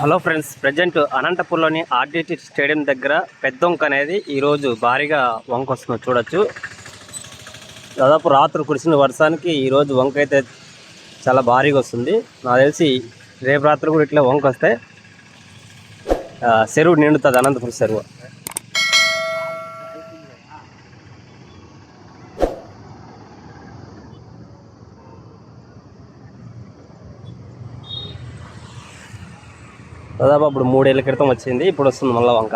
Hello friends present అనంతపూర్లోని RDT stadium దగ్గర పెద్దొంక అనేది ఈరోజు భారీగా వంక వస్తుంది చూడొచ్చు. దాదాపు రాత్రి కురిసిన వర్షానికి ఈరోజు వంక అయితే చాలా భారీగా వస్తుంది. నాకు తెలిసి రేపు రాత్రి కూడా ఇట్లా వంక వస్తే చెరువు నిండుతుంది అనంతపురం చెరువు. దాదాపు అప్పుడు మూడేళ్ళ క్రితం వచ్చింది ఇప్పుడు వస్తుంది మళ్ళీ వంక.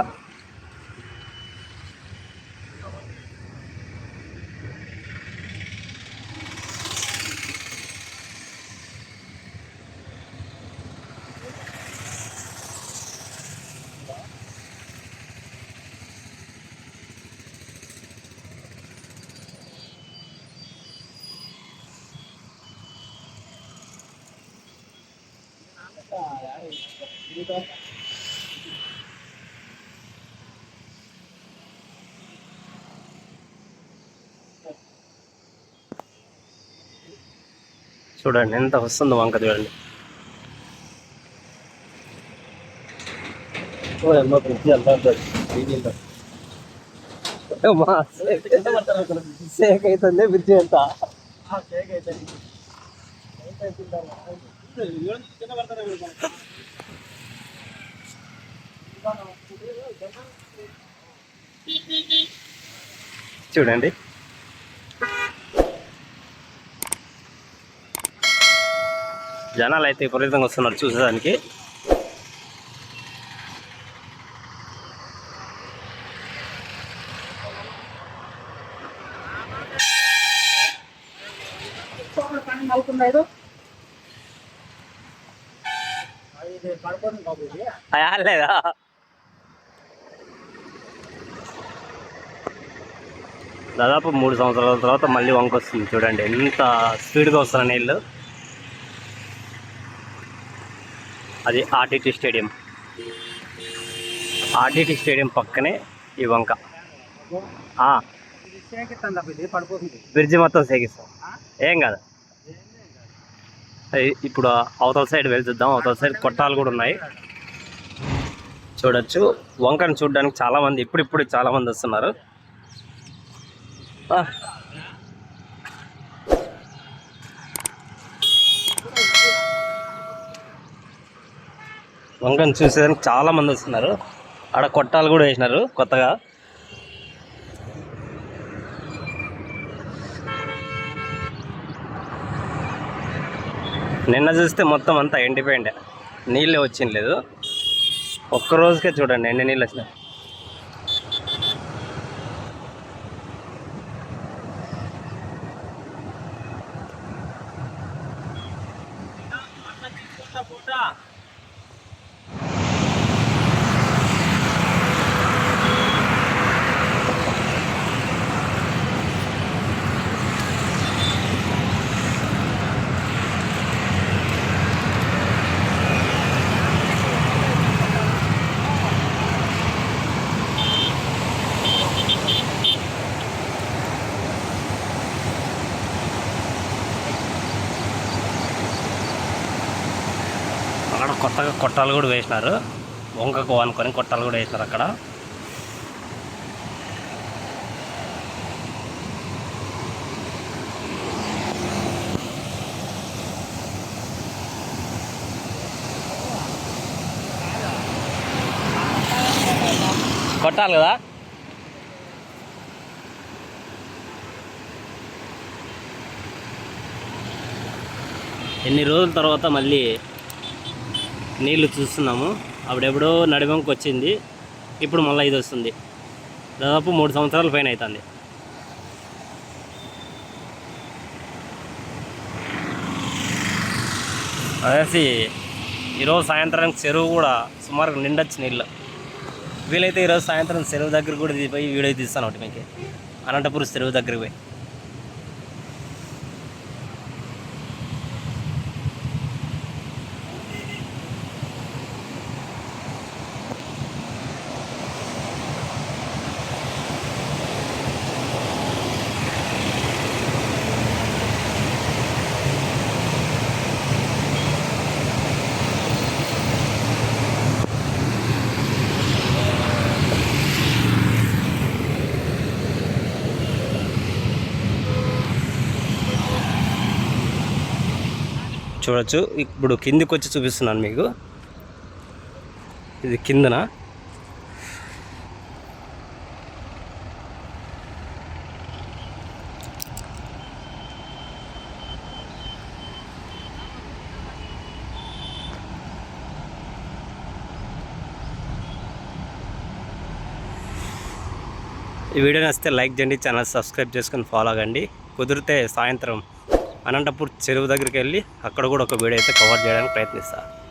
చూడండి ఎంత వస్తుందో వంక చూడండి. ఓయమ్మ, బ్రిడ్జి అంతా ఉంటుంది. నీళ్ళు. అమ్మా, సేక్ సేక్ అవుతుంది బ్రిడ్జి అంతా చూడండి. జనాలు అయితే విపరీతంగా వస్తున్నారు చూసేదానికి. అయ్యా లేదా దాదాపు మూడు సంవత్సరాల తర్వాత మళ్ళీ వంక వస్తుంది. చూడండి ఎంత స్పీడ్గా వస్తున్న నీళ్ళు. అది ఆర్టీటీ స్టేడియం. ఆర్టీటీ స్టేడియం పక్కనే ఈ వంక. బ్రిడ్జి మొత్తం సేగిస్తాం ఏం కాదు. ఇప్పుడు అవతల సైడ్ వెళ్తుద్దాం. అవతల సైడ్ కొట్టాలు కూడా ఉన్నాయి. చూడొచ్చు. వంకను చూడడానికి చాలామంది ఇప్పుడిప్పుడు చాలామంది వస్తున్నారు. వంకను చూసేదానికి చాలామంది వస్తున్నారు. ఆడ కొట్టాలు కూడా వేసినారు కొత్తగా. నిన్న చూస్తే మొత్తం అంతా ఎండిపోయిండే. నీళ్ళే వచ్చింది లేదు ఒక్క రోజుకే చూడండి ఎన్ని నీళ్ళు వచ్చినాయి అక్కడ కొత్తగా కొట్టాలు కూడా వేసినారు. వంకకు అనుకొని కొట్టాలు కూడా వేసినారు అక్కడ. కొట్టాలి కదా? ఎన్ని రోజుల తర్వాత మళ్ళీ నీళ్ళు చూస్తున్నాము. అప్పుడెప్పుడో నడిమంకి వచ్చింది. ఇప్పుడు మళ్ళీ ఇది వస్తుంది. దాదాపు మూడు సంవత్సరాల పైన అవుతుంది అదేసి ఈరోజు సాయంత్రం చెరువు కూడా సుమారు నిండొచ్చు నీళ్ళు వీలైతే ఈరోజు సాయంత్రం చెరువు దగ్గర కూడా పోయి వీడియో తీస్తాను ఒకటి మీకు. అనంతపురం చెరువు దగ్గరికి పోయి. చూడొచ్చు. ఇప్పుడు కిందికి వచ్చి చూపిస్తున్నాను మీకు. ఇది కిందన? ఈ వీడియో నచ్చితే లైక్ చేయండి ఛానల్ సబ్స్క్రైబ్ చేసుకొని ఫాలో అవ్వండి. కుదిరితే సాయంత్రం అనంతపూర్ చెరువు దగ్గరికి వెళ్ళి అక్కడ కూడా ఒక వీడియో అయితే కవర్ చేయడానికి ప్రయత్నిస్తాను